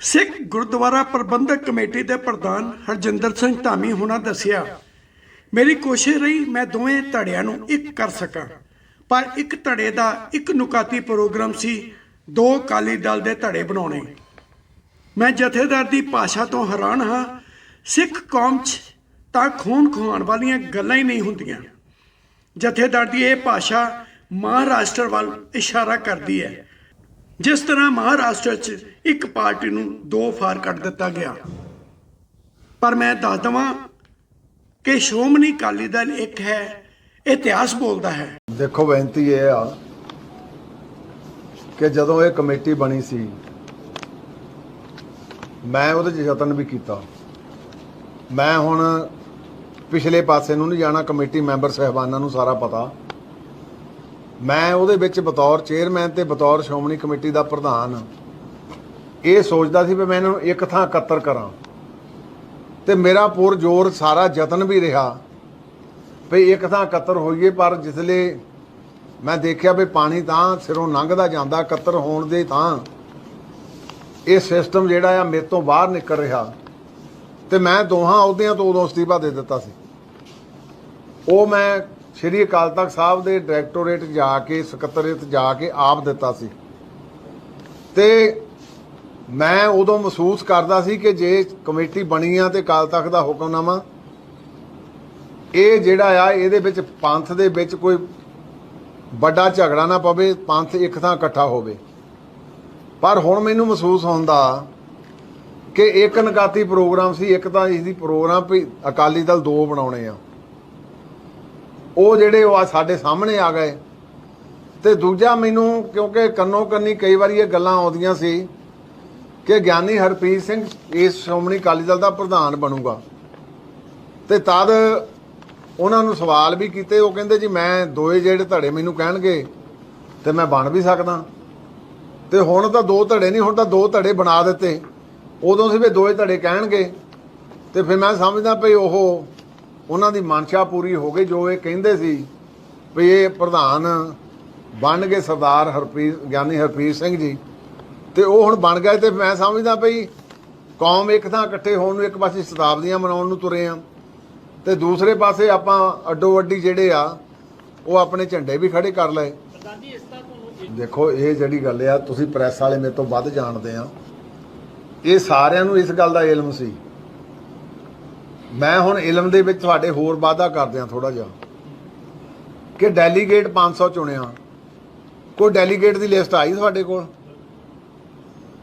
ਸਿੱਖ Gurdwara Prabandhak Committee ਦੇ ਪ੍ਰਧਾਨ ਹਰਜਿੰਦਰ ਸਿੰਘ ਧਾਮੀ ਹੁਣਾਂ ਦੱਸਿਆ, ਮੇਰੀ ਕੋਸ਼ਿਸ਼ ਰਹੀ ਮੈਂ ਦੋਵੇਂ ਧੜਿਆਂ ਨੂੰ ਇੱਕ ਕਰ ਸਕਾਂ, ਪਰ ਇੱਕ ਧੜੇ ਦਾ ਇੱਕ ਨੁਕਾਤੀ ਪ੍ਰੋਗਰਾਮ ਸੀ ਦੋ ਅਕਾਲੀ ਦਲ ਦੇ ਧੜੇ ਬਣਾਉਣੇ। ਮੈਂ ਜਥੇਦਾਰ ਦੀ ਭਾਸ਼ਾ ਤੋਂ ਹੈਰਾਨ ਹਾਂ, ਸਿੱਖ ਕੌਮ 'ਚ ਤਾਂ ਖੂਨ ਖਵਾਉਣ ਵਾਲੀਆਂ ਗੱਲਾਂ ਹੀ ਨਹੀਂ ਹੁੰਦੀਆਂ। ਜਥੇਦਾਰ ਦੀ ਇਹ ਭਾਸ਼ਾ ਮਹਾਰਾਸ਼ਟਰ ਵੱਲ ਇਸ਼ਾਰਾ ਕਰਦੀ ਹੈ। ਜਿਸ ਤਰ੍ਹਾਂ ਮਹਾਰਾਸ਼ਟਰ 'ਚ ਇੱਕ ਪਾਰਟੀ ਨੂੰ ਦੋ ਫਾਰ ਕੱਢ ਦਿੱਤਾ ਗਿਆ। ਪਰ ਮੈਂ ਦੱਸ ਦਵਾਂ ਕਿ ਸ਼੍ਰੋਮਣੀ ਅਕਾਲੀ ਦਲ ਇੱਕ ਹੈ, ਇਤਿਹਾਸ ਬੋਲਦਾ ਹੈ। ਦੇਖੋ, ਬੇਨਤੀ ਇਹ ਆ ਕਿ ਜਦੋਂ ਇਹ ਕਮੇਟੀ ਬਣੀ ਸੀ, ਮੈਂ ਉਹਦੇ 'ਚ ਯਤਨ ਵੀ ਕੀਤਾ। ਮੈਂ ਹੁਣ ਪਿਛਲੇ ਪਾਸੇ ਨੂੰ ਨਹੀਂ ਜਾਣਾ, ਕਮੇਟੀ ਮੈਂਬਰ ਸਹਿਬਾਨਾਂ ਨੂੰ ਸਾਰਾ ਪਤਾ। ਮੈਂ ਉਹਦੇ ਵਿੱਚ ਬਤੌਰ ਚੇਅਰਮੈਨ ਤੇ ਬਤੌਰ ਸ਼੍ਰੋਮਣੀ ਕਮੇਟੀ ਦਾ ਪ੍ਰਧਾਨ ਇਹ ਸੋਚਦਾ ਸੀ ਵੀ ਮੈਂ ਇਹਨਾਂ ਨੂੰ ਇੱਕ ਥਾਂ ਇਕੱਤਰ ਕਰਾਂ। ਤੇ ਮੇਰਾ ਪੂਰ ਜ਼ੋਰ ਸਾਰਾ ਯਤਨ ਵੀ ਰਿਹਾ ਵੀ ਇੱਕ ਥਾਂ ਇਕੱਤਰ ਹੋਈਏ, ਪਰ ਜਿਸਲੇ ਮੈਂ ਦੇਖਿਆ ਵੀ ਪਾਣੀ ਤਾਂ ਸਿਰੋਂ ਲੰਘਦਾ ਜਾਂਦਾ, ਇਕੱਤਰ ਹੋਣ ਦੇ ਤਾਂ ਇਹ ਸਿਸਟਮ ਜਿਹੜਾ ਆ ਮੇਰੇ ਤੋਂ ਬਾਹਰ ਨਿਕਲ ਰਿਹਾ। ਤੇ ਮੈਂ ਦੋਹਾਂ ਅਹੁਦਿਆਂ ਤੋਂ ਉਦੋਂ ਅਸਤੀਫਾ ਦੇ ਦਿੱਤਾ ਸੀ। ਉਹ ਮੈਂ ਸ਼੍ਰੀ ਅਕਾਲ ਤਖਤ ਸਾਹਿਬ ਦੇ ਡਾਇਰੈਕਟੋਰੇਟ ਜਾ ਕੇ, ਸਕੱਤਰੇਤ ਜਾ ਕੇ ਆਪ ਦਿੱਤਾ ਸੀ। ਤੇ ਮੈਂ ਉਦੋਂ ਮਹਿਸੂਸ ਕਰਦਾ ਸੀ ਕਿ ਜੇ ਕਮੇਟੀ ਬਣੀ ਆ ਤੇ ਅਕਾਲ ਤਖਤ ਦਾ ਹੁਕਮਨਾਮਾ ਇਹ ਜਿਹੜਾ ਆ, ਇਹਦੇ ਵਿੱਚ ਪੰਥ ਦੇ ਵਿੱਚ ਕੋਈ ਵੱਡਾ ਝਗੜਾ ਨਾ ਪਵੇ, ਪੰਥ ਇੱਕ ਥਾਂ ਇਕੱਠਾ ਹੋਵੇ। ਪਰ ਹੁਣ ਮੈਨੂੰ ਮਹਿਸੂਸ ਹੁੰਦਾ ਕਿ ਇੱਕ ਨਕਾਤੀ ਪ੍ਰੋਗਰਾਮ ਸੀ, ਇੱਕ ਤਾਂ ਇਸ ਦੀ ਪ੍ਰੋਗਰਾਮ ਵੀ ਅਕਾਲੀ ਦਲ ਦੋ ਬਣਾਉਣੇ ਆ। ਉਹ ਜਿਹੜੇ ਉਹ ਆ ਸਾਡੇ ਸਾਹਮਣੇ ਆ ਗਏ। ਤੇ ਦੂਜਾ ਮੈਨੂੰ, ਕਿਉਂਕਿ ਕੰਨੋ ਕੰਨੀ ਕਈ ਵਾਰੀ ਇਹ ਗੱਲਾਂ ਆਉਂਦੀਆਂ ਸੀ ਕਿ ਗਿਆਨੀ ਹਰਪ੍ਰੀਤ ਸਿੰਘ ਇਸ ਸ਼੍ਰੋਮਣੀ ਅਕਾਲੀ ਦਲ ਦਾ ਪ੍ਰਧਾਨ ਬਣੂਗਾ। ਤੇ ਤਦ ਉਹਨਾਂ ਨੂੰ ਸਵਾਲ ਵੀ ਕੀਤੇ, ਉਹ ਕਹਿੰਦੇ ਜੀ, ਮੈਂ ਦੋਏ ਜਿਹੜੇ ਧੜੇ ਮੈਨੂੰ ਕਹਿਣਗੇ, ਤੇ ਮੈਂ ਬਣ ਵੀ ਸਕਦਾ। ਤੇ ਹੁਣ ਤਾਂ ਦੋ ਧੜੇ ਨਹੀਂ, ਹੁਣ ਤਾਂ ਦੋ ਧੜੇ ਬਣਾ ਦਿੱਤੇ। ਉਦੋਂ ਸੀ ਵੀ ਦੋਏ ਧੜੇ ਕਹਿਣਗੇ। ਤੇ ਫਿਰ ਮੈਂ ਸਮਝਦਾ ਭਈ ਉਹ ਉਹਨਾਂ ਦੀ ਮਨਸ਼ਾ ਪੂਰੀ ਹੋ ਗਈ, ਜੋ ਇਹ ਕਹਿੰਦੇ ਸੀ ਵੀ ਇਹ ਪ੍ਰਧਾਨ ਬਣ ਗਏ ਸਰਦਾਰ ਹਰਪ੍ਰੀਤ, ਗਿਆਨੀ ਹਰਪ੍ਰੀਤ ਸਿੰਘ ਜੀ। ਤੇ ਉਹ ਹੁਣ ਬਣ ਗਏ ਤੇ ਮੈਂ ਸਮਝਦਾ ਭਈ ਕੌਮ ਇੱਕ ਥਾਂ ਇਕੱਠੇ ਹੋਣ ਨੂੰ, ਇੱਕ ਪਾਸੇ ਸ਼ਤਾਬਦੀਆਂ ਮਨਾਉਣ ਨੂੰ ਤੁਰੇ ਆ। ਤੇ ਦੂਸਰੇ ਪਾਸੇ ਆਪਾਂ ਅੱਡੋ ਅੱਡੀ ਜਿਹੜੇ ਆ, ਉਹ ਆਪਣੇ ਝੰਡੇ ਵੀ ਖੜੇ ਕਰ ਲਏ। ਦੇਖੋ, ਇਹ ਜਿਹੜੀ ਗੱਲ ਆ, ਤੁਸੀਂ ਪ੍ਰੈਸ ਵਾਲੇ ਮੇਰੇ ਤੋਂ ਵੱਧ ਜਾਣਦੇ ਆ। ਇਹ ਸਾਰਿਆਂ ਨੂੰ ਇਸ ਗੱਲ ਦਾ ਇਲਮ ਸੀ। ਮੈਂ ਹੁਣ ਇਲਮ ਦੇ ਵਿੱਚ ਤੁਹਾਡੇ ਹੋਰ ਵਾਅਦਾ ਕਰਦੇ ਆ ਥੋੜਾ ਜਿਹਾ ਕਿ ਡੈਲੀਗੇਟ 500 ਚੁਣਿਆ। ਕੋਈ ਡੈਲੀਗੇਟ ਦੀ ਲਿਸਟ ਆਈ ਤੁਹਾਡੇ ਕੋਲ?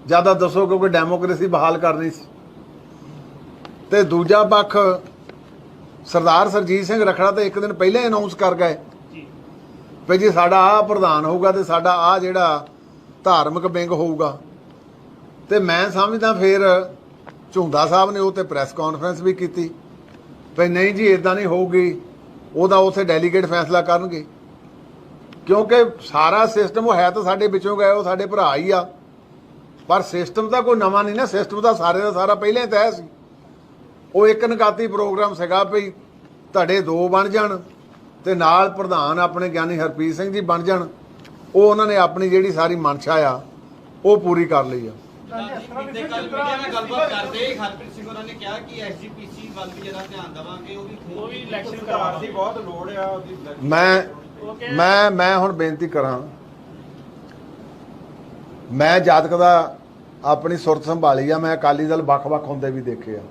ਜ਼ਿਆਦਾ ਦੱਸੋ ਕਿਉਂਕਿ ਡੈਮੋਕ੍ਰੇਸੀ ਬਹਾਲ ਕਰਨੀ ਸੀ। ਤੇ ਦੂਜਾ ਪੱਖ ਸਰਦਾਰ ਸਰਜੀਤ ਸਿੰਘ ਰਖੜਾ ਤਾਂ ਇੱਕ ਦਿਨ ਪਹਿਲਾਂ ਅਨਾਉਂਸ ਕਰ ਗਏ ਵੀ ਜੀ ਸਾਡਾ ਆ ਪ੍ਰਧਾਨ ਹੋਊਗਾ ਤੇ ਸਾਡਾ ਆ ਜਿਹੜਾ ਧਾਰਮਿਕ ਵਿੰਗ ਹੋਊਗਾ। ਤੇ ਮੈਂ ਸਮਝਦਾ ਫਿਰ ਝੁੰਦਾ ਸਾਹਿਬ ਨੇ ਉਹ ਤੇ ਪ੍ਰੈਸ ਕਾਨਫਰੰਸ ਵੀ ਕੀਤੀ। ਵੀ ਨਹੀਂ ਜੀ ਇਦਾਂ ਨਹੀਂ ਹੋਊਗੀ। ਉਹਦਾ ਉਥੇ ਡੈਲੀਗੇਟ ਫੈਸਲਾ ਕਰਨਗੇ। ਕਿਉਂਕਿ ਸਾਰਾ ਸਿਸਟਮ ਉਹ ਹੈ ਤਾਂ ਸਾਡੇ ਵਿੱਚੋਂ ਗਏ, ਉਹ ਸਾਡੇ ਭਰਾ ਹੀ ਆ। ਪਰ ਸਿਸਟਮ ਤਾਂ ਕੋਈ ਨਵਾਂ ਨਹੀਂ ਨਾ ਸਿਸਟਮ ਤਾਂ ਸਾਰੇ ਦਾ ਸਾਰਾ ਪਹਿਲਾਂ ਹੀ ਤੈਅ ਸੀ। ਉਹ ਇੱਕ ਨਕਾਤੀ ਪ੍ਰੋਗਰਾਮ ਸੀਗਾ ਵੀ ਧੜੇ ਦੋ ਬਣ ਜਾਣ ਤੇ ਨਾਲ ਪ੍ਰਧਾਨ ਆਪਣੇ ਗਿਆਨੀ ਹਰਪ੍ਰੀਤ ਸਿੰਘ ਜੀ ਬਣ ਜਾਣ। ਉਹ ਉਹਨਾਂ ਨੇ ਆਪਣੀ ਜਿਹੜੀ ਸਾਰੀ ਮਨਸ਼ਾ ਆ, ਉਹ ਪੂਰੀ ਕਰ ਲਈ ਆ। ਬੀਤੇ ਕੱਲ ਮੀਡੀਆ ਨਾਲ ਗੱਲਬਾਤ ਕਰਦੇ ਹਰਪ੍ਰੀਤ ਸਿੰਘ ਹੋਰਾਂ ਨੇ ਕਿਹਾ ਕਿ ਐਸਜੀਪੀਸੀ ਵੱਲ ਵੀ ਜਰਾ ਧਿਆਨ ਦੇਵਾਂਗੇ ਉਹ ਵੀ ਉਹ ਵੀ ਇਲੈਕਸ਼ਨ ਕਰਾਉਣ ਦੀ ਬਹੁਤ ਲੋੜ ਆ ਉਹਦੀ ਮੈਂ ਮੈਂ ਮੈਂ ਹੁਣ ਬੇਨਤੀ ਕਰਾਂ। ਮੈਂ ਜਾਤਕ ਦਾ ਆਪਣੀ ਸੁਰਤ ਸੰਭਾਲੀ ਆ, ਮੈਂ ਅਕਾਲੀ ਦਲ ਵੱਖ-ਵੱਖ ਹੁੰਦੇ ਵੀ ਦੇਖੇ ਆ।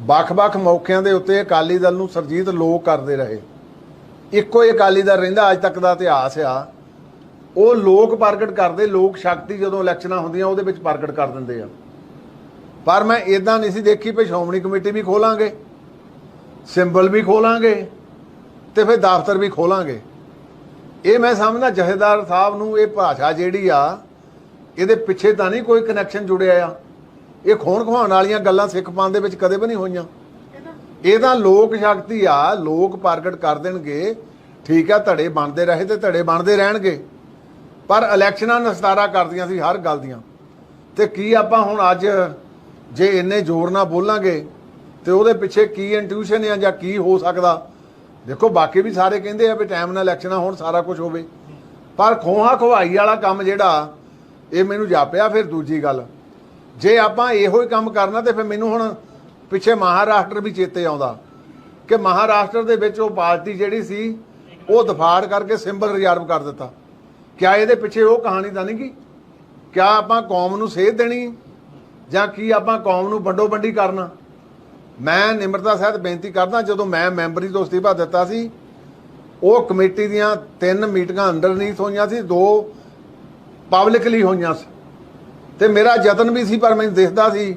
ਵੱਖ-ਵੱਖ ਮੌਕਿਆਂ ਦੇ ਉੱਤੇ ਅਕਾਲੀ ਦਲ ਨੂੰ ਸਰਜੀਤ ਲੋਕ ਕਰਦੇ ਰਹੇ। ਇੱਕੋ ਹੀ ਅਕਾਲੀ ਦਲ ਰਹਿੰਦਾ, ਅੱਜ ਤੱਕ ਦਾ ਇਤਿਹਾਸ ਆ। ਉਹ ਲੋਕ ਪ੍ਰਗਟ ਕਰਦੇ, ਲੋਕ ਸ਼ਕਤੀ ਜਦੋਂ ਇਲੈਕਸ਼ਨਾਂ ਹੁੰਦੀਆਂ, ਉਹਦੇ ਵਿੱਚ ਪ੍ਰਗਟ ਕਰ ਦਿੰਦੇ ਆ। ਪਰ ਮੈਂ ਇਦਾਂ ਨਹੀਂ ਸੀ ਦੇਖੀ ਵੀ ਸ਼੍ਰੋਮਣੀ ਕਮੇਟੀ ਵੀ ਖੋਲਾਂਗੇ, ਸਿੰਬਲ ਵੀ ਖੋਲਾਂਗੇ ਤੇ ਫਿਰ ਦਫ਼ਤਰ ਵੀ ਖੋਲਾਂਗੇ। ਇਹ ਮੈਂ ਸਮਝਦਾ ਜਥੇਦਾਰ ਸਾਹਿਬ ਨੂੰ ਇਹ ਭਾਸ਼ਾ ਜਿਹੜੀ ਆ, ਇਹਦੇ ਪਿੱਛੇ ਤਾਂ ਨਹੀਂ ਕੋਈ ਕਨੈਕਸ਼ਨ ਜੁੜਿਆ ਆ। ਇਹ ਖੋਣ ਖਵਾਉਣ ਵਾਲੀਆਂ ਗੱਲਾਂ ਸਿੱਖ ਪੰਥ ਦੇ ਵਿੱਚ ਕਦੇ ਵੀ ਨਹੀਂ ਹੋਈਆਂ। ਇਹ ਤਾਂ ਲੋਕ ਸ਼ਕਤੀ ਆ, ਲੋਕ ਪ੍ਰਗਟ ਕਰ ਦੇਣਗੇ। ਠੀਕ ਆ, ਧੜੇ ਬਣਦੇ ਰਹੇ ਤੇ ਧੜੇ ਬਣਦੇ ਰਹਿਣਗੇ। ਪਰ ਇਲੈਕਸ਼ਨਾਂ ਨਸਤਾਰਾ ਕਰਦੀਆਂ ਸੀ ਹਰ ਗੱਲ ਦੀਆਂ। ਤੇ ਕੀ ਆਪਾਂ ਹੁਣ ਅੱਜ ਜੇ ਇੰਨੇ ਜ਼ੋਰ ਨਾਲ ਬੋਲਾਂਗੇ, ਤੇ ਉਹਦੇ ਪਿੱਛੇ ਕੀ ਇੰਟਿਊਸ਼ਨ ਆ ਜਾਂ ਕੀ ਹੋ ਸਕਦਾ? ਦੇਖੋ, ਬਾਕੀ ਵੀ ਸਾਰੇ ਕਹਿੰਦੇ ਆ ਵੀ ਟਾਈਮ ਨਾਲ ਇਲੈਕਸ਼ਨਾਂ ਹੋਣ, ਸਾਰਾ ਕੁਝ ਹੋਵੇ। ਪਰ ਖੋਹਾ ਖਵਾਈ ਵਾਲਾ ਕੰਮ ਜਿਹੜਾ, ਇਹ ਮੈਨੂੰ ਜਾਪਿਆ ਫਿਰ ਦੂਜੀ ਗੱਲ। ਜੇ ਆਪਾਂ ਇਹੋ ਹੀ ਕੰਮ ਕਰਨਾ, ਤੇ ਫਿਰ ਮੈਨੂੰ ਹੁਣ ਪਿੱਛੇ ਮਹਾਰਾਸ਼ਟਰ ਵੀ ਚੇਤੇ ਆਉਂਦਾ ਕਿ ਮਹਾਰਾਸ਼ਟਰ ਦੇ ਵਿੱਚ ਉਹ ਪਾਰਟੀ ਜਿਹੜੀ ਸੀ, ਉਹ ਦਫਾੜ ਕਰਕੇ ਸਿੰਬਲ ਰਿਜ਼ਰਵ ਕਰ ਦਿੱਤਾ। ਕਿਆ ਇਹਦੇ ਪਿੱਛੇ ਉਹ ਕਹਾਣੀ ਤਾਂ ਨਹੀਂ ਕੀ ਕਿਆ ਆਪਾਂ ਕੌਮ ਨੂੰ ਸੇਧ ਦੇਣੀ ਜਾਂ ਕੀ ਆਪਾਂ ਕੌਮ ਨੂੰ ਵੰਡੋ ਵੰਡੀ ਕਰਨਾ? ਮੈਂ ਨਿਮਰਤਾ ਸਹਿਤ ਬੇਨਤੀ ਕਰਦਾ, ਜਦੋਂ ਮੈਂ ਮੈਂਬਰੀ ਤੋਂ ਅਸਤੀਫਾ ਦਿੱਤਾ ਸੀ, ਉਹ ਕਮੇਟੀ ਦੀਆਂ ਤਿੰਨ ਮੀਟਿੰਗਾਂ ਅੰਡਰਨੀਥ ਹੋਈਆਂ ਸੀ, ਦੋ ਪਬਲਿਕਲੀ ਹੋਈਆਂ ਸੀ। ਤੇ ਮੇਰਾ ਯਤਨ ਵੀ ਸੀ, ਪਰ ਮੈਨੂੰ ਦਿਖਦਾ ਸੀ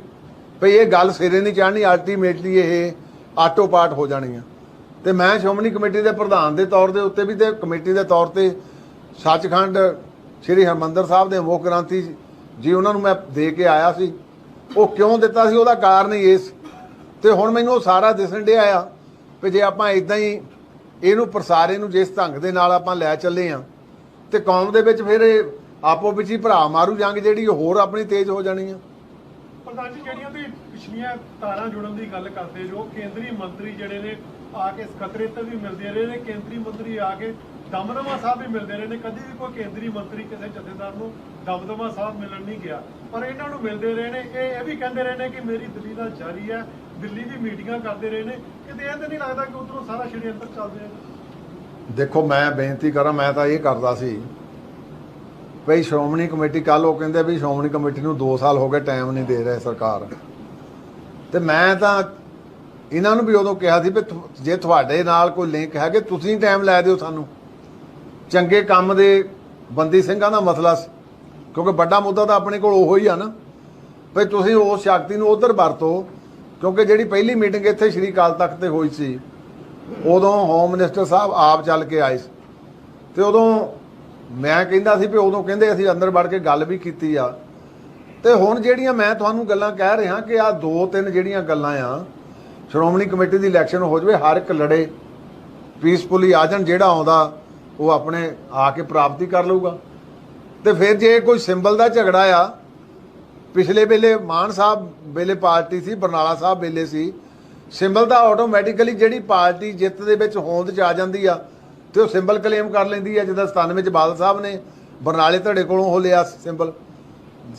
ਭਈ ਇਹ ਗੱਲ ਸਿਰੇ ਨਹੀਂ ਚੜ੍ਹਨੀ ਅਲਟੀਮੇਟਲੀ ਇਹ ਆਟੋ ਪਾਟ ਹੋ ਜਾਣੀ ਆ। ਤੇ ਮੈਂ ਸ਼੍ਰੋਮਣੀ ਕਮੇਟੀ ਦੇ ਪ੍ਰਧਾਨ ਦੇ ਤੌਰ ਦੇ ਉੱਤੇ ਵੀ ਤੇ ਕਮੇਟੀ ਦੇ ਤੌਰ ਤੇ ਸੱਚਖੰਡ ਸ੍ਰੀ ਹਰਮੰਦਰ ਸਾਹਿਬ ਦੇ ਮੁੱਖ ਗ੍ਰੰਥੀ ਜੀ ਉਹਨਾਂ ਨੂੰ ਮੈਂ ਦੇ ਕੇ ਆਇਆ ਸੀ। ਉਹ ਕਿਉਂ ਦਿੱਤਾ ਸੀ? ਉਹਦਾ ਕਾਰਨ ਹੀ ਇਸ। ਤੇ ਹੁਣ ਮੈਨੂੰ ਉਹ ਸਾਰਾ ਦਿਸਣ ਡਿਆ ਆ ਕਿ ਜੇ ਆਪਾਂ ਇਦਾਂ ਹੀ ਇਹਨੂੰ ਪ੍ਰਸਾਰੇ ਨੂੰ ਜਿਸ ਢੰਗ ਦੇ ਨਾਲ ਆਪਾਂ ਲੈ ਚੱਲੇ ਆ, ਤੇ ਕੌਮ ਦੇ ਵਿੱਚ ਫਿਰ ਆਪੋ ਵਿੱਚ ਹੀ ਭਰਾ ਮਾਰੂ ਜੰਗ ਜਿਹੜੀ ਹੋਰ ਆਪਣੀ ਤੇਜ਼ ਹੋ ਜਾਣੀ ਆ। ਪ੍ਰਧਾਨ ਜੀ, ਜਿਹੜੀਆਂ ਵੀ ਪਿਛਲੀਆਂ ਤਾਰਾਂ ਜੁੜਨ ਦੀ ਗੱਲ ਕਰਦੇ ਜੋ ਕੇਂਦਰੀ ਮੰਤਰੀ ਜਿਹੜੇ ਨੇ ਆ ਕੇ ਖਤਰੇ ਵੀ ਮਿਲਦੇ ਰਹੇ ਨੇ, ਕੇਂਦਰੀ ਮੰਤਰੀ ਆ ਕੇ ਦਮਦਮਾ ਸਾਹਿਬ ਵੀ ਮਿਲਦੇ ਰਹੇ ਨੇ। ਕਦੀ ਵੀ ਕੋਈ ਕੇਂਦਰੀ ਮੰਤਰੀ ਕਿਸੇ ਜਥੇਦਾਰ ਨੂੰ ਦਮਦਮਾ ਸਾਹਿਬ ਮਿਲਣ ਨਹੀਂ ਗਿਆ। ਪਰ ਇਹਨਾਂ ਨੂੰ ਮਿਲਦੇ ਰਹੇ ਨੇ। ਇਹ ਇਹ ਵੀ ਕਹਿੰਦੇ ਰਹੇ ਨੇ ਕਿ ਮੇਰੀ ਦਿੱਲੀ ਨਾਲ ਜਾਰੀ ਹੈ। ਦਿੱਲੀ ਦੀ ਮੀਟਿੰਗਾਂ ਕਰਦੇ ਰਹੇ ਨੇ। ਕਿਤੇ ਇਹ ਤਾਂ ਨਹੀਂ ਲੱਗਦਾ ਕਿ ਉਧਰੋਂ ਸਾਰਾ ਸ਼ਰੀਅੰਤਰ ਚੱਲ ਰਿਹਾ ਦੇਖੋ, ਮੈਂ ਬੇਨਤੀ ਕਰਾਂ, ਮੈਂ ਤਾਂ ਇਹ ਕਰਦਾ ਸੀ। ਭਈ ਸ਼੍ਰੋਮਣੀ ਕਮੇਟੀ ਕੱਲ ਉਹ ਕਹਿੰਦੇ ਵੀ ਸ਼੍ਰੋਮਣੀ ਕਮੇਟੀ ਨੂੰ 2 ਸਾਲ ਹੋ ਗਏ ਟਾਈਮ ਨਹੀਂ ਦੇ ਰਹੇ ਸਰਕਾਰ। ਤੇ ਮੈਂ ਤਾਂ ਇਹਨਾਂ ਨੂੰ ਵੀ ਉਦੋਂ ਕਿਹਾ ਸੀ ਵੀ ਜੇ ਤੁਹਾਡੇ ਨਾਲ ਕੋਈ ਲਿੰਕ ਹੈ ਕਿ ਤੁਸੀਂ ਟਾਈਮ ਲੈ ਦਿਓ ਸਾਨੂੰ। ਚੰਗੇ ਕੰਮ ਦੇ ਬੰਦੀ ਸਿੰਘਾਂ ਦਾ ਮਸਲਾ ਸੀ। ਕਿਉਂਕਿ ਵੱਡਾ ਮੁੱਦਾ ਤਾਂ ਆਪਣੇ ਕੋਲ ਉਹੋ ਹੀ ਆ ਨਾ। ਵੀ ਤੁਸੀਂ ਉਸ ਸ਼ਕਤੀ ਨੂੰ ਉਧਰ ਵਰਤੋ, ਕਿਉਂਕਿ ਜਿਹੜੀ ਪਹਿਲੀ ਮੀਟਿੰਗ ਇੱਥੇ ਸ਼੍ਰੀ ਅਕਾਲ ਤਖਤ ਤੇ ਹੋਈ ਸੀ, ਉਦੋਂ ਹੋਮ ਮਿਨਿਸਟਰ ਸਾਹਿਬ ਆਪ ਚੱਲ ਕੇ ਆਏ ਸੀ। ਤੇ ਉਦੋਂ ਮੈਂ ਕਹਿੰਦਾ ਸੀ ਵੀ ਉਦੋਂ ਕਹਿੰਦੇ ਅਸੀਂ ਅੰਦਰ ਵੜ ਕੇ ਗੱਲ ਵੀ ਕੀਤੀ ਆ। ਤੇ ਹੁਣ ਜਿਹੜੀਆਂ ਮੈਂ ਤੁਹਾਨੂੰ ਗੱਲਾਂ ਕਹਿ ਰਿਹਾ ਕਿ ਆ ਦੋ ਤਿੰਨ ਜਿਹੜੀਆਂ ਗੱਲਾਂ ਆ, ਸ਼੍ਰੋਮਣੀ ਕਮੇਟੀ ਦੀ ਇਲੈਕਸ਼ਨ ਹੋ ਜਵੇ, ਹਰ ਇੱਕ ਲੜੇ ਪੀਸਫੁਲੀ ਆ ਜਾਣ, ਜਿਹੜਾ ਆਉਂਦਾ ਉਹ ਆਪਣੇ ਆ ਕੇ ਪ੍ਰਾਪਤੀ ਕਰ ਲਊਗਾ ਤੇ ਫਿਰ ਜੇ ਕੋਈ ਸਿੰਬਲ ਦਾ ਝਗੜਾ ਆ, ਪਿਛਲੇ ਵੇਲੇ ਮਾਨ ਸਾਹਿਬ ਵੇਲੇ ਪਾਰਟੀ ਸੀ, ਬਰਨਾਲਾ ਸਾਹਿਬ ਵੇਲੇ ਸੀ, ਸਿੰਬਲ ਦਾ ਆਟੋਮੈਟਿਕਲੀ ਜਿਹੜੀ ਪਾਰਟੀ ਜਿੱਤ ਦੇ ਵਿੱਚ ਹੋਂਦ ਚ ਆ ਜਾਂਦੀ ਆ, ਤੇ ਉਹ ਸਿੰਬਲ ਕਲੇਮ ਕਰ ਲੈਂਦੀ ਆ, ਜਿੱਦਾਂ 97 ਵਿੱਚ ਬਾਦਲ ਸਾਹਿਬ ਨੇ ਬਰਨਾਲੇ ਧੜੇ ਕੋਲੋਂ ਉਹ ਲਿਆ ਸਿੰਬਲ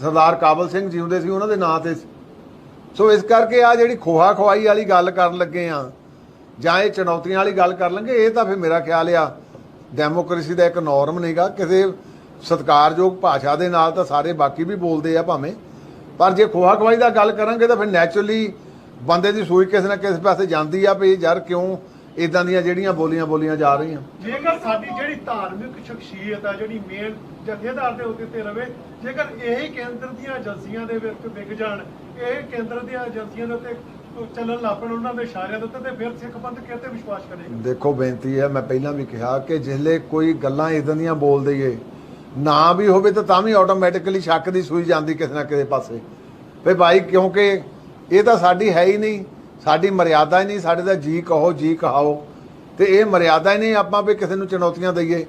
ਸਰਦਾਰ ਕਾਬਲ ਸਿੰਘ ਜਿਉਂਦੇ ਸੀ, ਉਹਨਾਂ ਦੇ ਨਾਂ ਤੇ ਸੀ। ਸੋ ਇਸ ਕਰਕੇ ਆ ਜਿਹੜੀ ਖੋਹਾ ਖਵਾਈ ਵਾਲੀ ਗੱਲ ਕਰਨ ਲੱਗੇ ਆ, ਜਾਂ ਇਹ ਚੁਣੌਤੀਆਂ ਵਾਲੀ ਗੱਲ ਕਰ ਲਾਂਗੇ ਇਹ ਤਾਂ ਫਿਰ ਮੇਰਾ ਖਿਆਲ ਆ ਡੈਮੋਕ੍ਰੇਸੀ ਦਾ ਇੱਕ ਨਾਰਮ ਨਹੀਂਗਾ। ਕਿਸੇ ਸਤਿਕਾਰਯੋਗ ਭਾਸ਼ਾ ਦੇ ਨਾਲ ਤਾਂ ਸਾਰੇ ਬਾਕੀ ਵੀ ਬੋਲਦੇ ਆ ਭਾਵੇਂ। ਪਰ ਜੇ ਖੋਹਾ ਖਵਾਈ ਦਾ ਗੱਲ ਕਰਾਂਗੇ ਤਾਂ ਫਿਰ ਨੈਚੁਰਲੀ ਬੰਦੇ ਦੀ ਸੋਚ ਕਿਸੇ ਨਾ ਕਿਸੇ ਪਾਸੇ ਜਾਂਦੀ ਆ ਵੀ ਯਾਰ ਕਿਉਂ ਇਦਾਂ ਦੀਆਂ ਜਿਹੜੀਆਂ ਬੋਲੀਆਂ ਬੋਲੀਆਂ ਜਾ ਰਹੀਆਂ। ਜੇਕਰ ਸਾਡੀ ਜਿਹੜੀ ਧਾਰਮਿਕ ਸ਼ਖਸੀਅਤ ਹੈ ਜਿਹੜੀ ਮੇਨ ਜਥੇਦਾਰ ਦੇ ਉੱਤੇ ਤੇ ਰਵੇ, ਜੇਕਰ ਇਹ ਕੇਂਦਰ ਦੀਆਂ ਏਜੰਸੀਆਂ ਦੇ ਵਿੱਚ ਵਿਕ ਜਾਣ, ਇਹ ਕੇਂਦਰ ਦੀਆਂ ਏਜੰਸੀਆਂ ਦੇ ਉੱਤੇ ਚੱਲਣ ਲੱਪਣ ਉਹਨਾਂ ਦੇ ਇਸ਼ਾਰਿਆਂ ਦੇ ਉੱਤੇ ਤੇ ਫਿਰ ਸਿੱਖ ਪੰਥ ਕਿਤੇ ਵਿਸ਼ਵਾਸ ਕਰੇਗਾ? ਦੇਖੋ, ਬੇਨਤੀ ਹੈ, ਮੈਂ ਪਹਿਲਾਂ ਵੀ ਕਿਹਾ ਕਿ ਜਿਸਲੇ ਕੋਈ ਗੱਲਾਂ ਇਦਾਂ ਦੀਆਂ ਬੋਲ ਦਈਏ, ਨਾ ਵੀ ਹੋਵੇ ਤਾਂ ਤਾਂ ਵੀ ਆਟੋਮੈਟਿਕਲੀ ਸ਼ੱਕ ਦੀ ਸੂਈ ਜਾਂਦੀ ਕਿਸੇ ਨਾ ਕਿਸੇ ਪਾਸੇ। ਵੀ ਭਾਈ, ਕਿਉਂਕਿ ਇਹ ਤਾਂ ਸਾਡੀ ਹੈ ਹੀ ਨਹੀਂ, ਸਾਡੀ ਮਰਿਆਦਾ ਹੀ ਨਹੀਂ, ਸਾਡੇ ਦਾ ਜੀ ਕਹੋ, ਜੀ ਕਹਾਓ। ਤੇ ਇਹ ਮਰਿਆਦਾ ਹੀ ਨਹੀਂ ਆਪਾਂ ਵੀ ਕਿਸੇ ਨੂੰ ਚੁਣੌਤੀਆਂ ਦਈਏ।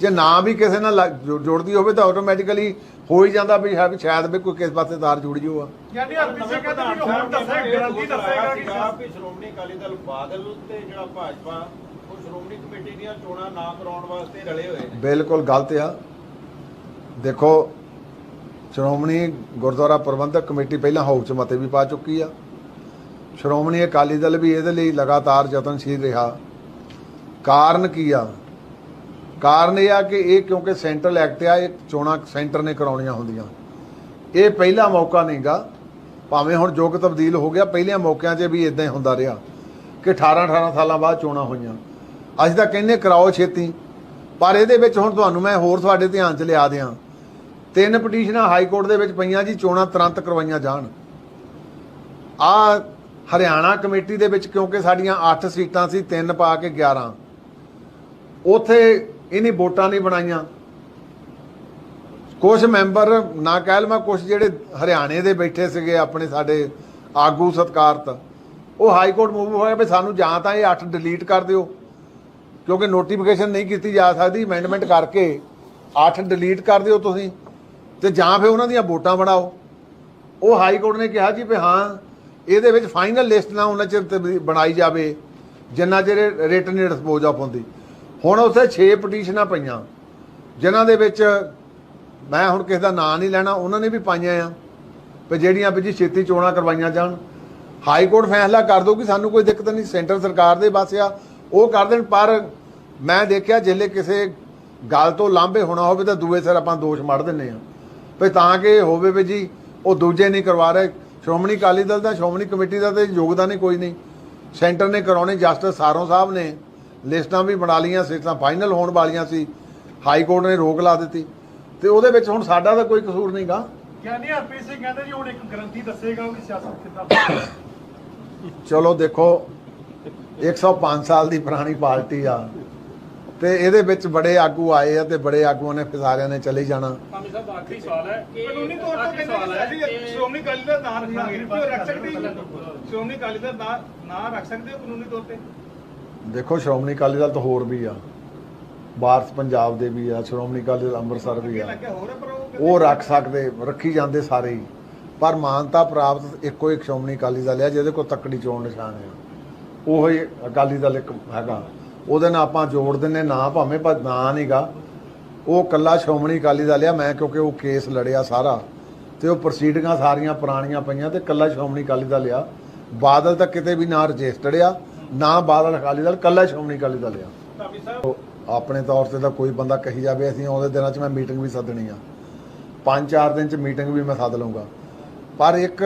ਜੇ ਨਾ ਵੀ ਕਿਸੇ ਨਾਲ ਜੁ- ਜੁੜਦੀ ਹੋਵੇ ਤਾਂ ਆਟੋਮੈਟਿਕਲੀ ਹੋ ਹੀ ਜਾਂਦਾ ਵੀ ਹੈ ਵੀ ਸ਼ਾਇਦ ਵੀ ਕੋਈ ਕਿਸੇ ਪਾਸੇ ਤਾਰ ਜੁੜ ਜਾਊ ਆ। ਯਾਨੀ ਹਰਪ੍ਰੀਤ ਸਿੰਘ ਕਹਿੰਦਾ ਵੀ ਹੁਣ ਦੱਸੇ ਗਰੰਟੀ ਦੱਸੇਗਾ ਕਿ ਕਿ ਸ਼੍ਰੋਮਣੀ ਅਕਾਲੀ ਦਲ ਬਾਦਲ ਤੇ ਜਿਹੜਾ ਭਾਜਪਾ ਉਹ ਸ਼੍ਰੋਮਣੀ ਕਮੇਟੀ ਦੀਆਂ ਚੋਣਾਂ ਨਾ ਕਰਾਉਣ ਵਾਸਤੇ ਰਲੇ ਹੋਏ ਨੇ। ਬਿਲਕੁਲ ਗਲਤ ਆ। ਦੇਖੋ ਸ਼੍ਰੋਮਣੀ ਗੁਰਦੁਆਰਾ ਪ੍ਰਬੰਧਕ ਕਮੇਟੀ ਪਹਿਲਾਂ ਹੌਕ ਚ ਮਤੇ ਵੀ ਪਾ ਚੁੱਕੀ ਆ। ਸ਼੍ਰੋਮਣੀ ਅਕਾਲੀ ਦਲ ਵੀ ਇਹਦੇ ਲਈ ਲਗਾਤਾਰ ਯਤਨਸ਼ੀਲ ਰਿਹਾ। ਕਾਰਨ ਕੀ ਆ? ਕਾਰਨ ਇਹ ਆ ਕਿ ਇਹ ਕਿਉਂਕਿ ਸੈਂਟਰਲ ਐਕਟ ਆ, ਇਹ ਚੋਣਾਂ ਸੈਂਟਰ ਨੇ ਕਰਾਉਣੀਆਂ ਹੁੰਦੀਆਂ। ਇਹ ਪਹਿਲਾ ਮੌਕਾ ਨਹੀਂਗਾ। ਭਾਵੇਂ ਹੁਣ ਯੁੱਗ ਤਬਦੀਲ ਹੋ ਗਿਆ, ਪਹਿਲਿਆਂ ਮੌਕਿਆਂ 'ਚ ਵੀ ਇਦਾਂ ਹੀ ਹੁੰਦਾ ਰਿਹਾ ਕਿ 18 18 ਸਾਲਾਂ ਬਾਅਦ ਚੋਣਾਂ ਹੋਈਆਂ। ਅਸੀਂ ਤਾਂ ਕਹਿੰਦੇ ਕਰਾਓ ਛੇਤੀ। ਪਰ ਇਹਦੇ ਵਿੱਚ ਹੁਣ ਤੁਹਾਨੂੰ ਮੈਂ ਹੋਰ ਤੁਹਾਡੇ ਧਿਆਨ 'ਚ ਲਿਆ ਦਿਆਂ। ਤਿੰਨ ਪਟੀਸ਼ਨਾਂ ਹਾਈ ਕੋਰਟ ਦੇ ਵਿੱਚ ਪਈਆਂ ਜੀ, ਚੋਣਾਂ ਤੁਰੰਤ ਕਰਵਾਈਆਂ ਜਾਣ। ਆ ਹਰਿਆਣਾ ਕਮੇਟੀ ਦੇ ਵਿੱਚ ਕਿਉਂਕਿ ਸਾਡੀਆਂ 8 ਸੀਟਾਂ ਸੀ 3 ਪਾ ਕੇ 11 ਉਥੇ ਇਹਨੇ ਵੋਟਾਂ ਨਹੀਂ ਬਣਾਈਆਂ। ਕੁਝ ਮੈਂਬਰ ਨਾ ਕਹਿ ਲਵਾਂ ਕੁਝ ਜਿਹੜੇ ਹਰਿਆਣੇ ਦੇ ਬੈਠੇ ਸੀਗੇ ਆਪਣੇ ਸਾਡੇ ਆਗੂ ਸਤਕਾਰਤ, ਉਹ ਹਾਈ ਕੋਰਟ ਮੂਵ ਹੋਇਆ ਵੀ ਸਾਨੂੰ ਜਾਂ ਤਾਂ ਇਹ 8 ਡਿਲੀਟ ਕਰ ਦਿਓ, ਕਿਉਂਕਿ ਨੋਟੀਫਿਕੇਸ਼ਨ ਨਹੀਂ ਕੀਤੀ ਜਾ ਸਕਦੀ ਅਮੈਂਡਮੈਂਟ ਕਰਕੇ 8 ਡਿਲੀਟ ਕਰ ਦਿਓ ਤੁਸੀਂ, ਤੇ ਜਾਂ ਫਿਰ ਉਹਨਾਂ ਦੀਆਂ ਵੋਟਾਂ ਬਣਾਓ। ਉਹ ਹਾਈ ਕੋਰਟ ਨੇ ਕਿਹਾ ਜੀ ਵੀ ਹਾਂ, ਇਹਦੇ ਵਿੱਚ ਫਾਈਨਲ ਲਿਸਟ ਨਾ ਉਹਨਾਂ ਚਿਰ ਬਣਾਈ ਜਾਵੇ, ਜਿੰਨਾ ਚਿਰ ਰਿਟਨ ਡਿਸਪੋਜ਼ ਆਫ ਹੁੰਦੀ। ਹੁਣ ਉੱਥੇ 6 ਪਟੀਸ਼ਨਾਂ ਪਈਆਂ, ਜਿਨ੍ਹਾਂ ਦੇ ਵਿੱਚ ਮੈਂ ਹੁਣ ਕਿਸੇ ਦਾ ਨਾਂ ਨਹੀਂ ਲੈਣਾ, ਉਹਨਾਂ ਨੇ ਵੀ ਪਾਈਆਂ ਆ, ਵੀ ਜਿਹੜੀਆਂ ਵੀ ਜੀ ਛੇਤੀ ਚੋਣਾਂ ਕਰਵਾਈਆਂ ਜਾਣ। ਹਾਈ ਕੋਰਟ ਫੈਸਲਾ ਕਰ ਦੋ ਕਿ ਸਾਨੂੰ ਕੋਈ ਦਿੱਕਤ ਨਹੀਂ, ਸੈਂਟਰ ਸਰਕਾਰ ਦੇ ਬਸ ਆ, ਉਹ ਕਰ ਦੇਣ, ਪਰ ਮੈਂ ਦੇਖਿਆ ਜਿੱਲੇ ਕਿਸੇ ਗੱਲ ਤੋਂ ਲਾਂਭੇ ਹੋਣਾ ਹੋਵੇ ਤਾਂ ਦੂਏ ਸਿਰ ਆਪਾਂ ਦੋਸ਼ ਮੜ ਦਿੰਨੇ ਆ। ਵੀ ਤਾਂ ਕਿ ਹੋਵੇ ਵੀ ਜੀ, ਉਹ ਦੂਜੇ ਨਹੀਂ ਕਰਵਾ ਰਹੇ। ਸ਼੍ਰੋਮਣੀ ਅਕਾਲੀ ਦਲ ਦਾ, ਸ਼੍ਰੋਮਣੀ ਕਮੇਟੀ ਦਾ ਤੇ ਯੋਗਦਾਨ ਹੀ ਕੋਈ ਨਹੀਂ। ਸੈਂਟਰ ਨੇ ਕਰਾਉਣੇ, ਜਸਟਿਸ ਸਾਰੋਂ ਸਾਹਿਬ ਨੇ। ਲਿਸਟਾਂ ਵੀ ਬਣਾ ਲੀਆਂ ਸਿੱਟਾਂ ਫਾਈਨਲ ਹੋਣ ਵਾਲੀਆਂ ਸੀ। ਹਾਈ ਕੋਰਟ ਨੇ ਰੋਕ ਲਾ ਦਿੱਤੀ। ਤੇ ਉਹਦੇ ਵਿੱਚ ਹੁਣ ਸਾਡਾ ਤਾਂ ਕੋਈ ਕਸੂਰ ਨਹੀਂਗਾ। ਗਿਆਨੀ ਹਰਪ੍ਰੀਤ ਸਿੰਘ ਕਹਿੰਦੇ ਜੀ ਹੁਣ ਇੱਕ ਗਰੰਟੀ ਦੱਸੇਗਾ ਕਿ ਸਿਆਸਤ ਕਿੱਦਾਂ ਚਲੋ ਦੇਖੋ 105 ਸਾਲ ਦੀ ਪੁਰਾਣੀ ਪਾਰਟੀ ਆ। ਤੇ ਇਹਦੇ ਵਿੱਚ ਬੜੇ ਆਗੂ ਆਏ ਆ ਤੇ ਬੜੇ ਆਗੂਆਂ ਨੇ ਫਿਰ ਸਾਰਿਆਂ ਨੇ ਚਲੇ ਜਾਣਾ। ਆਖਰੀ ਸਵਾਲ ਹੈ। ਕਿ ਕਾਨੂੰਨੀ ਤੌਰ ਤੇ ਕਹਿੰਦੇ ਅਸੀਂ ਸ਼੍ਰੋਮਣੀ ਅਕਾਲੀ ਦਾ ਨਾਂ ਰੱਖਾਂਗੇ। ਕੀ ਉਹ ਰੱਖ ਸਕਦੇ? ਜੀ? ਸ਼੍ਰੋਮਣੀ ਅਕਾਲੀ ਦਾ ਨਾਂ ਨਾਂ ਰੱਖ ਸਕਦੇ ਹੋ ਕਾਨੂੰਨੀ ਤੌਰ ਤੇ? ਦੇਖੋ, ਸ਼੍ਰੋਮਣੀ ਅਕਾਲੀ ਦਲ ਤਾਂ ਹੋਰ ਵੀ ਆ। ਬਾਰਸ ਪੰਜਾਬ ਦੇ ਵੀ ਆ, ਸ਼੍ਰੋਮਣੀ ਅਕਾਲੀ ਦਲ ਅੰਮ੍ਰਿਤਸਰ ਵੀ ਆ। ਉਹ ਰੱਖ ਸਕਦੇ, ਰੱਖੀ ਜਾਂਦੇ ਸਾਰੇ ਹੀ। ਪਰ ਮਾਨਤਾ ਪ੍ਰਾਪਤ ਇੱਕੋ ਇੱਕ ਸ਼੍ਰੋਮਣੀ ਅਕਾਲੀ ਦਲ ਆ, ਜਿਹਦੇ ਕੋਲ ਤੱਕੜੀ ਚੋਣ ਨਿਸ਼ਾਨ ਆ। ਉਹ ਹੀ ਅਕਾਲੀ ਦਲ ਇੱਕ ਹੈਗਾ। ਉਹਦੇ ਨਾਲ ਆਪਾਂ ਜੋੜ ਦਿੰਨੇ ਨਾ ਭਾਵੇਂ ਪਰ ਨਾਂ ਨਹੀਂਗਾ ਉਹ ਕੱਲਾ ਸ਼੍ਰੋਮਣੀ ਅਕਾਲੀ ਦਲ ਆ, ਮੈਂ ਕਿਉਂਕਿ ਉਹ ਕੇਸ ਲੜਿਆ ਸਾਰਾ। ਤੇ ਉਹ ਪ੍ਰੋਸੀਡਿੰਗਾਂ ਸਾਰੀਆਂ ਪੁਰਾਣੀਆਂ ਪਈਆਂ ਤੇ ਕੱਲਾ ਸ਼੍ਰੋਮਣੀ ਅਕਾਲੀ ਦਲ ਆ। ਬਾਦਲ ਤਾਂ ਕਿਤੇ ਵੀ ਨਾ ਰਜਿਸਟਰਡ ਆ। ਨਾ ਬਾਦਲ ਅਕਾਲੀ ਦਲ ਕੱਲਾ ਸ਼੍ਰੋਮਣੀ ਅਕਾਲੀ ਦਲ ਆ। ਆਪਣੇ ਤੌਰ ਤੇ ਤਾਂ ਕੋਈ ਬੰਦਾ ਕਹੀ ਜਾਵੇ ਅਸੀਂ ਆਉਂਦੇ ਦਿਨਾਂ 'ਚ ਮੈਂ ਮੀਟਿੰਗ ਵੀ ਸੱਦਣੀ ਆ। ਪੰਜ ਚਾਰ ਦਿਨ 'ਚ ਮੀਟਿੰਗ ਵੀ ਮੈਂ ਸੱਦ ਲਊਂਗਾ। ਪਰ ਇੱਕ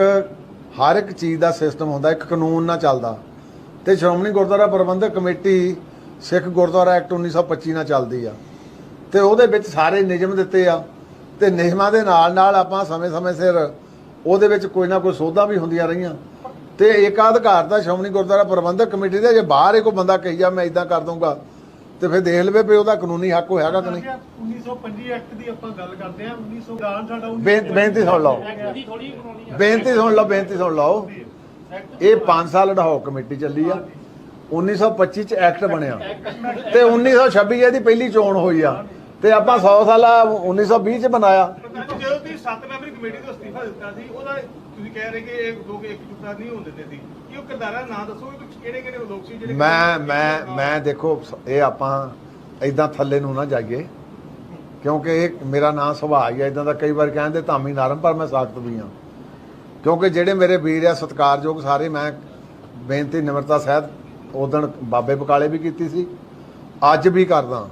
ਹਰ ਇੱਕ ਚੀਜ਼ ਦਾ ਸਿਸਟਮ ਹੁੰਦਾ ਇੱਕ ਕਾਨੂੰਨ ਨਾਲ ਚੱਲਦਾ। ਤੇ ਸ਼੍ਰੋਮਣੀ ਗੁਰਦੁਆਰਾ ਪ੍ਰਬੰਧਕ ਕਮੇਟੀ ਸਿੱਖ ਗੁਰਦੁਆਰਾ ਐਕਟ 1925 ਨਾਲ ਚੱਲਦੀ ਆ। ਤੇ ਉਹਦੇ ਵਿੱਚ ਸਾਰੇ ਨਿਯਮ ਦਿੱਤੇ ਆ। ਤੇ ਨਿਯਮਾਂ ਦੇ ਨਾਲ ਨਾਲ ਆਪਾਂ ਸਮੇਂ-ਸਮੇਂ ਸਿਰ ਉਹਦੇ ਵਿੱਚ ਕੋਈ ਨਾ ਕੋਈ ਸੋਧਾਂ ਵੀ ਹੁੰਦੀਆਂ ਰਹੀਆਂ। ਤੇ ਏਕਾਧਿਕਾਰ ਦਾ ਸ਼੍ਰੋਮਣੀ ਗੁਰਦੁਆਰਾ ਪ੍ਰਬੰਧਕ ਕਮੇਟੀ ਦੇ ਜੇ ਬਾਹਰ ਹੀ ਕੋਈ ਬੰਦਾ ਕਹੀ ਜਾ ਮੈਂ ਇਦਾਂ ਕਰ ਦੂੰਗਾ ਤੇ ਫਿਰ ਦੇਖ ਲਵੇ ਵੀ ਉਹਦਾ ਕਾਨੂੰਨੀ ਹੱਕ ਹੈਗਾ ਕਿ ਨਹੀਂ। 1925 ਐਕਟ ਦੀ ਆਪਾਂ ਗੱਲ ਕਰਦੇ ਆ 1900 ਗਾਨ ਸਾਡਾ 1925 ਬੇਨ- ਬੇਨਤੀ ਸੁਣ ਲਓ। ਇਹਦੀ ਥੋੜੀ ਬਣਾਉਣੀ ਹੈ ਬੇਨਤੀ ਸੁਣ ਲਓ ਬੇਨਤੀ ਸੁਣ ਲਓ। ਇਹ 5 ਸਾਲ ਢਾਓ ਕਮੇਟੀ ਚੱਲੀ ਆ। 1925 ਚ ਐਕਟ ਬਣਿਆ। ਤੇ 1926 ਇਹਦੀ ਪਹਿਲੀ ਚੋਣ ਹੋਈ ਆ। ਤੇ ਆਪਾਂ 100 ਸਾਲਾ 1920 ਚ ਬਣਾਇਆ। ਜਦੋਂ ਤੁਸੀਂ ਸੱਤ ਮੈਂਬਰੀ ਕਮੇਟੀ ਤੋਂ ਅਸਤੀਫਾ ਦਿੱਤਾ ਸੀ ਉਹਦਾ ਤੁਸੀਂ ਕਹਿ ਰਹੇ ਕਿ ਇਹ ਲੋਕ ਇੱਕ ਜੁੱਟਾ ਨਹੀਂ ਹੋਣ ਦਿੰਦੇ ਸੀ। ਕੀ ਉਹ ਕਿਰਦਾਰਾਂ ਨਾਂ ਦੱਸੋ ਕਿ ਕਿਹੜੇ ਕਿਹੜੇ ਲੋਕ ਸੀ ਜਿਹੜੇ ਮੈਂ ਮੈਂ ਮੈਂ ਦੇਖੋ ਇਹ ਆਪਾਂ ਇਦਾਂ ਥੱਲੇ ਨੂੰ ਨਾ ਜਾਈਏ। ਕਿਉਂਕਿ ਇਹ ਮੇਰਾ ਨਾਂ ਸੁਭਾਅ ਹੀ ਆ ਇਦਾਂ ਦਾ ਕਈ ਵਾਰ ਕਹਿੰਦੇ ਧਾਮੀ ਨਰਮ ਪਰ ਮੈਂ ਸਖਤ ਵੀ ਆ ਕਿਉਂਕਿ ਜਿਹੜੇ ਮੇਰੇ ਵੀਰ ਆ ਸਤਿਕਾਰਯੋਗ ਸਾਰੇ ਮੈਂ ਬੇਨਤੀ ਨਿਮਰਤਾ ਸਹਿਤ ਉਦਣ ਬਾਬੇ ਬਕਾਲੇ ਵੀ ਕੀਤੀ ਸੀ। ਅੱਜ ਵੀ ਕਰਦਾ।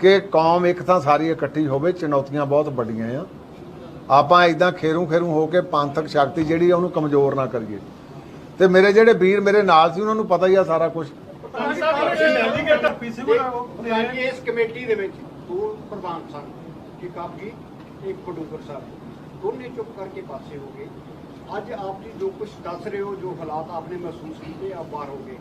ਕਿ ਕੌਮ ਇੱਕ ਤਾਂ ਸਾਰੀ ਇਕੱਠੀ ਹੋਵੇ ਚੁਣੌਤੀਆਂ ਬਹੁਤ ਵੱਡੀਆਂ ਆ। ਆਪਾਂ ਇਦਾਂ ਖੇਰੂ ਖੇਰੂ ਹੋ ਕੇ ਪੰਥਕ ਸ਼ਕਤੀ ਜਿਹੜੀ ਆ ਉਹਨੂੰ ਕਮਜ਼ੋਰ ਨਾ ਕਰੀਏ। ਤੇ ਮੇਰੇ ਜਿਹੜੇ ਵੀਰ ਮੇਰੇ ਨਾਲ ਸੀ, ਉਹਨਾਂ ਨੂੰ ਪਤਾ ਹੀ ਆ ਸਾਰਾ ਕੁਝ ਡੈਲੀਗੇਟ ਹਰਪ੍ਰੀਤ ਸਿੰਘ ਹੋਣਾ ਉਹ ਅੱਜ ਇਸ ਕਮੇਟੀ ਦੇ ਵਿੱਚ ਦੋ ਪ੍ਰਧਾਨ ਸਨ ਇੱਕ ਆਪ ਜੀ ਇੱਕ ਪਡੂਗਰ ਸਾਹਿਬ ਦੋਨੇ ਚੁੱਪ ਕਰਕੇ ਪਾਸੇ ਹੋ ਗਏ। ਅੱਜ ਆਪ ਜੀ ਜੋ ਕੁਝ ਦੱਸ ਰਹੇ ਹੋ, ਜੋ ਹਾਲਾਤ ਆਪਨੇ ਮਹਿਸੂਸ ਕੀਤੇ ਆ, ਬਾਹਰ ਹੋ ਗਏ।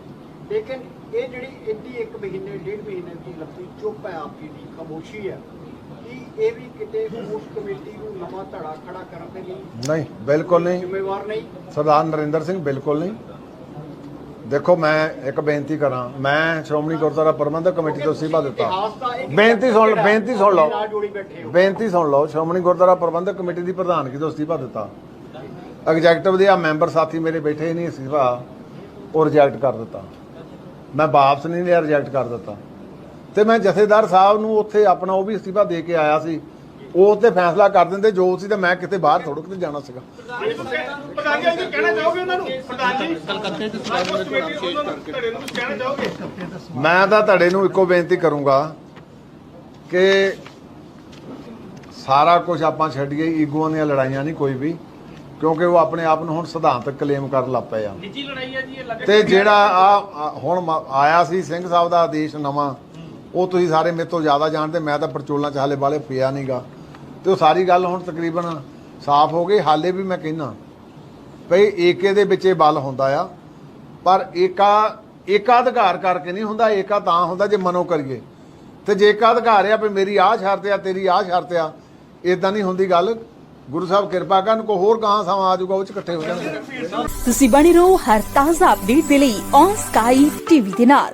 ਲੇਕਿਨ ਇਹ ਜਿਹੜੀ ਇੱਡੀ ਇੱਕ ਮਹੀਨੇ, ਡੇਢ ਮਹੀਨੇ ਦੀ ਲੰਬੀ ਚੁੱਪ ਹੈ ਆਪ ਜੀ ਦੀ, ਖਾਮੋਸ਼ੀ ਹੈ। ਕੀ ਇਹ ਵੀ ਕਿਤੇ ਉਸ ਕਮੇਟੀ ਨੂੰ ਨਵਾਂ ਧੜਾ ਖੜਾ ਕਰਨ ਦੇ ਲਈ ਨਹੀਂ ਬਿਲਕੁਲ ਨਹੀਂ। ਜ਼ਿੰਮੇਵਾਰ ਨਹੀਂ। ਸਰਦਾਰ ਨਰਿੰਦਰ ਸਿੰਘ ਬਿਲਕੁਲ ਨਹੀਂ। ਦੇਖੋ ਮੈਂ ਇੱਕ ਬੇਨਤੀ ਕਰਾਂ ਮੈਂ ਸ਼੍ਰੋਮਣੀ ਗੁਰਦੁਆਰਾ ਪ੍ਰਬੰਧਕ ਕਮੇਟੀ ਤੋਂ ਅਸਤੀਫਾ ਦਿੱਤਾ। ਬੇਨਤੀ ਸੁਣ ਬੇਨਤੀ ਸੁਣ ਲਓ। ਬੇਨਤੀ ਸੁਣ ਲਓ ਸ਼੍ਰੋਮਣੀ ਗੁਰਦੁਆਰਾ ਪ੍ਰਬੰਧਕ ਕਮੇਟੀ ਦੀ ਪ੍ਰਧਾਨਗੀ ਤੋਂ ਅਸਤੀਫਾ ਦਿੱਤਾ। ਐਗਜ਼ੈਕਟਿਵ ਦੇ ਆ ਮੈਂਬਰ ਸਾਥੀ ਮੇਰੇ ਬੈਠੇ ਨਹੀਂ ਅਸਤੀਫਾ ਉਹ ਰਿਜੈਕਟ ਕਰ ਦਿੱਤਾ। ਮੈਂ ਵਾਪਸ ਨਹੀਂ ਲਿਆ ਰਿਜੈਕਟ ਕਰ ਦਿੱਤਾ। ਤੇ ਮੈਂ ਜਥੇਦਾਰ ਸਾਹਿਬ ਨੂੰ ਉੱਥੇ ਆਪਣਾ ਉਹ ਵੀ ਅਸਤੀਫਾ ਦੇ ਕੇ ਆਇਆ ਸੀ। ਉਹ ਉੱਤੇ ਫੈਸਲਾ ਕਰ ਦਿੰਦੇ ਜੋ ਸੀ ਤੇ ਮੈਂ ਕਿਤੇ ਬਾਹਰ ਥੋੜ੍ਹਕ ਤੇ ਜਾਣਾ ਸੀਗਾ। ਪ੍ਰਧਾਨ ਜੀ ਜੀ ਕਹਿਣਾ ਚਾਹੋਗੇ ਉਹਨਾਂ ਨੂੰ? ਪ੍ਰਧਾਨ ਜੀ ਕਲਕੱਤੇ ਦੇ ਕਮੇਟੀ ਉਹਨਾਂ ਨੂੰ ਧੜੇ ਨੂੰ ਕੁਝ ਕਹਿਣਾ ਚਾਹੋਗੇ? ਮੈਂ ਤਾਂ ਤੁਹਾਡੇ ਨੂੰ ਇੱਕੋ ਬੇਨਤੀ ਕਰੂੰਗਾ ਕਿ ਸਾਰਾ ਕੁਝ ਆਪਾਂ ਛੱਡੀਏ ਈਗੋਆਂ ਦੀਆਂ ਲੜਾਈਆਂ ਨਹੀਂ ਕੋਈ ਵੀ ਕਿਉਂਕਿ ਉਹ ਆਪਣੇ ਆਪ ਨੂੰ ਹੁਣ ਸਿਧਾਂਤਕ ਕਲੇਮ ਕਰਨ ਲੱਗ ਪਏ ਆ। ਨਿੱਜੀ ਲੜਾਈ ਹੈ ਜੀ ਇਹ ਲੱਗ ਤੇ ਜਿਹੜਾ ਆ ਹੁਣ ਆਇਆ ਸੀ ਸਿੰਘ ਸਾਹਿਬ ਦਾ ਆਦੇਸ਼ ਨਵਾਂ ਉਹ ਤੁਸੀਂ ਸਾਰੇ ਮੇਰੇ ਤੋਂ ਜ਼ਿਆਦਾ ਜਾਣਦੇ, ਮੈਂ ਤਾਂ ਪਰਚੋਲਾਂ ਚ ਹਾਲੇ ਵਾਲੇ ਪਿਆ ਨਹੀਂਗਾ ਤੇ ਉਹ ਸਾਰੀ ਗੱਲ ਹੁਣ ਤਕਰੀਬਨ ਸਾਫ਼ ਹੋ ਗਈ, ਹਾਲੇ ਵੀ ਮੈਂ ਕਹਿਣਾ ਭਈ ਏਕੇ ਦੇ ਵਿੱਚ ਇਹ ਬਲ ਹੁੰਦਾ ਆ, ਪਰ ਏਕਾ ਏਕਾ ਅਧਿਕਾਰ ਕਰਕੇ ਨਹੀਂ ਹੁੰਦਾ, ਏਕਾ ਤਾਂ ਹੁੰਦਾ ਜੇ ਮਨੋ ਕਰੀਏ। ਤੇ ਜੇ ਏਕਾਧਿਕਾਰ ਆ ਵੀ ਮੇਰੀ ਆਹ ਸ਼ਰਤ ਆ, ਤੇਰੀ ਆਹ ਸ਼ਰਤ ਆ ਇਦਾਂ ਨਹੀਂ ਹੁੰਦੀ ਗੱਲ। ਗੁਰੂ ਸਾਹਿਬ ਕਿਰਪਾ ਕਰਨ ਕੋ ਹੋਰ ਗਾਂ ਸਮਾਂ ਆ ਜਾਊਗਾ, ਉਹ ਚ ਇਕੱਠੇ ਹੋ ਜਾਣਗੇ। ਤੁਸੀਂ ਬਣੇ ਰਹੋ ਹਰ ਤਾਜ਼ਾ ਅਪਡੇਟ ਦੇ ਲਈ ਔਨ ਸਕਾਈ ਟੀਵੀ ਦੇ ਨਾਲ।